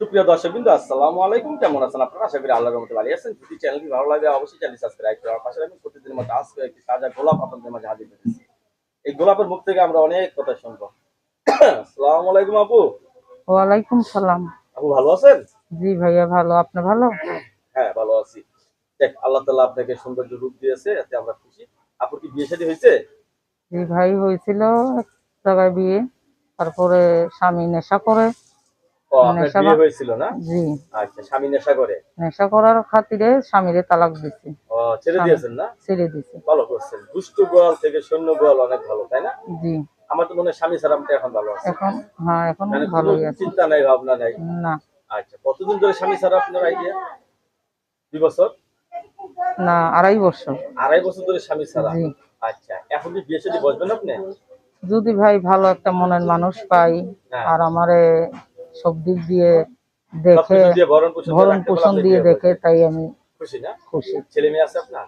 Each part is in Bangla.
সুপ্রিয় দর্শক বিন্দু আসসালামু আলাইকুম। কেমন আছেন আপনারা? আশা করি আল্লাহর রহমতে ভালো আছেন। যদি চ্যানেলটি ভালো লাগে অবশ্যই চ্যানেল সাবস্ক্রাইব করে আমার পাশে রাখবেন প্রতিদিনের মতো আজকে একটি তাজা গোলাপ আপনাদের মাঝে হাজির করেছি এই গোলাপের মুখ থেকে আমরা অনেক কথা শুনব। আসসালামু আলাইকুম আপু। ওয়ালাইকুম সালাম। আপু ভালো আছেন? জি ভাইয়া ভালো। আপনি ভালো? হ্যাঁ ভালো আছি। দেখ আল্লাহ তাআলা আপনাকে সৌন্দর্য রূপ দিয়েছে এতে আমরা খুশি। আপুর কি বিয়ে শাদী হয়েছে? জি ভাই হয়েছিল এক জায়গায় বিয়ে। তারপরে স্বামী নেশা করে। নেশা আচ্ছা স্বামী নেশা করার খাতিরে স্বামীরে তালাক দিছি। ছেড়ে দিয়েছেন না? ছেড়ে দিছি। ভালো করছেন। দুষ্ট গোয়াল থেকে সৈন্য গোয়াল অনেক ভালো তাই না? জি। আমার তো মনে হয় স্বামী সারামটা এখন ভালো আছে। এখন হ্যাঁ এখন মানে আছে। চিন্তা নাই ভাবনা নাই? না। আচ্ছা কতদিন ধরে স্বামী সারা আপনার আইডিয়া দুই বছর? না আড়াই বছর। আড়াই বছর ধরে স্বামী সারা আচ্ছা এখন কি বিয়ে সাথে বসবেন আপনি? যদি ভাই ভালো একটা মনের মানুষ পাই হ্যাঁ। আর আমারে সব দিক দিয়ে দেখে ভরণ পোষণ দিয়ে দেখে তাই আমি খুশি না? খুশি। ছেলে মেয়ে আছে আপনার?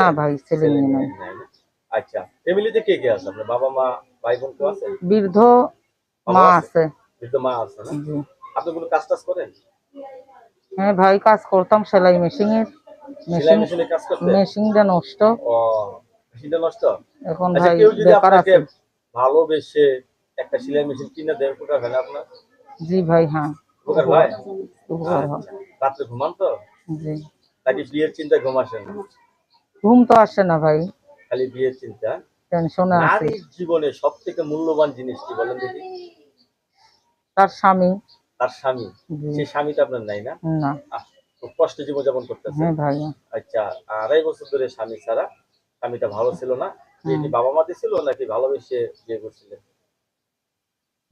না ভাই ছেলে মেয়ে নাই। আচ্ছা ফ্যামিলিতে কে কে আছে আপনার? বাবা মা ভাই বোন কেউ আছে? বৃদ্ধ মা আছে? আছে। বৃদ্ধ মা আছে না? আপনি কোনো কাজ টাজ করেন? হ্যাঁ ভাই কাজ করতাম সেলাই মেশিন এর মেশিন মেশিনে কাজ করতে? মেশিনটা নষ্ট। ও মেশিনটা নষ্ট? এখন আচ্ছা ভাই বেকার আছে। ভালোবেসে একটা সেলাই মেশিন কিনে দেয় উপকার হয় আপনার? জি ভাই হ্যাঁ। উপকার হয়? উপকার হয়। আচ্ছা। রাত্রে ঘুমান তো? জি। নাকি বিয়ের চিন্তা ঘুম আসে না? ঘুম তো আসে না ভাই। খালি বিয়ের চিন্তা? টেনশনে আছে। জীবনে সব থেকে মূল্যবান জিনিস কি বলেন দেখি? তার স্বামী। তার স্বামী? সেই স্বামীটা আপনার নাই না? না। কষ্টে জীবনযাপন করতেছে। হ্যাঁ ভাই। আচ্ছা আড়াই বছর ধরে স্বামী ছাড়া স্বামীটা ভালো ছিল না? বাবা মাতে ছিল নাকি ভালোবেসে বিয়ে করছিলেন?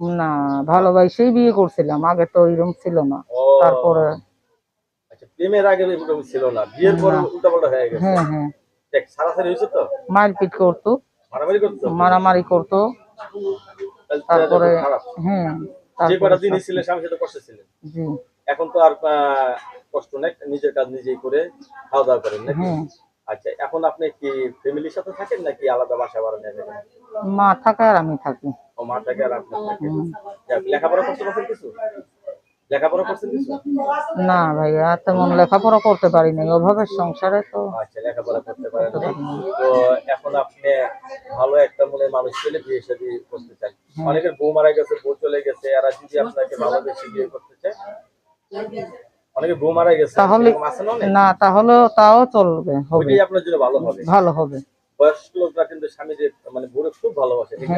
না ভালোবাসেই বিয়ে করছিলাম আগে তো এরকম ছিল না। তারপরে আচ্ছা প্রেমের আগে ছিল না বিয়ের পরে উল্টাপাল্টা হয়ে গেছে। হ্যাঁ হ্যাঁ। দেখ সারাসারি হয়েছে তো? মারপিট করতো। মারামারি করতো? মারামারি করতো। তারপরে হ্যাঁ যে কটা দিনই ছিলেন স্বামীর সাথে কষ্ট ছিলেন? এখন তো আর কষ্ট নেই নিজের কাজ নিজেই করে খাওয়া দাওয়া করেন নাকি? আচ্ছা এখন আপনি কি ফ্যামিলির সাথে থাকেন নাকি আলাদা বাসা ভাড়া থাকেন মা থাকে আর আমি থাকি। ও মা থাকে আর আপনি থাকেন। লেখাপড়া করতে পারছেন কিছু? লেখাপড়া করছেন কিছু? না ভাইয়া তেমন লেখাপড়া করতে পারি নাই। অভাবের সংসারে তো আচ্ছা লেখাপড়া করতে পারেন তো এখন আপনি ভালো একটা মনে মানুষ পেলে বিয়ে শাদী করতে চান। অনেকের বউ মারা গেছে বউ চলে গেছে। এরা যদি আপনাকে ভালোবেসে বিয়ে করতে চায় অনেকে বউ মারা গেছে তাহলে না তাহলে তাও চলবে হবে। আপনার জন্য ভালো হবে। ভালো হবে। বয়স্ক লোকরা কিন্তু স্বামীদের মানে বউরে খুব ভালোবাসে ঠিক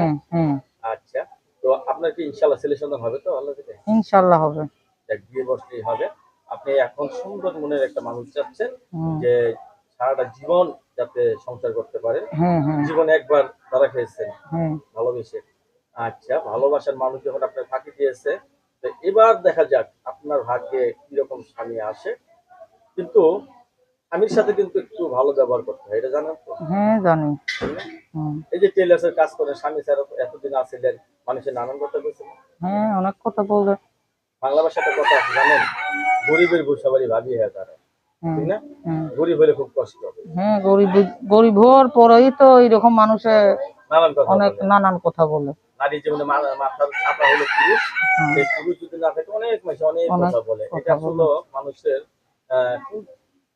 আচ্ছা তো আপনার কি ইনশাল্লাহ ছেলে সন্তান হবে তো আল্লাহ থেকে ইনশাল্লাহ হবে। বিয়ে বসলেই হবে। আপনি এখন সুন্দর মনের একটা মানুষ চাচ্ছেন যে সারাটা জীবন যাতে সংসার করতে পারে। জীবনে একবার তারা খেয়েছেন ভালোবেসে। আচ্ছা ভালোবাসার মানুষ যখন আপনার ফাঁকি দিয়েছে এবার দেখা যাক আপনার ভাগ্যে কীরকম স্বামী আসে। কিন্তু স্বামীর সাথে কিন্তু একটু ভালো ব্যবহার করতে হয় এটা জানেন তো? হ্যাঁ জানি। এই যে টেলার্সের কাজ করে স্বামী স্যার এতদিন আসছিলেন মানুষের নানান কথা বলছেন। হ্যাঁ অনেক কথা বলবে। বাংলা ভাষাটা কথা আছে জানেন? গরিবের সবারই ভাবি হয়ে তারা। ঠিক না। গরিব হলে খুব কষ্ট হবে। হ্যাঁ গরিব গরিব হওয়ার পরেই তো এরকম মানুষে নানান কথা অনেক নানান কথা বলে। নারী জীবনে মা- মাথার হলো পুরুষ সেই পুরুষ যদি না থাকে অনেক মানুষ অনেক কথা বলে। এটা হলো মানুষের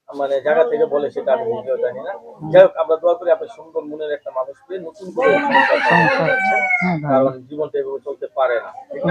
মানে জায়গা থেকে বলে সেটা আমি নিজেও জানি না। যাই হোক আমরা দোয়া করি সুন্দর মনের একটা মানুষ পেয়ে নতুন করে। হ্যাঁ কারণ জীবনটা এভাবে চলতে পারে না ঠিক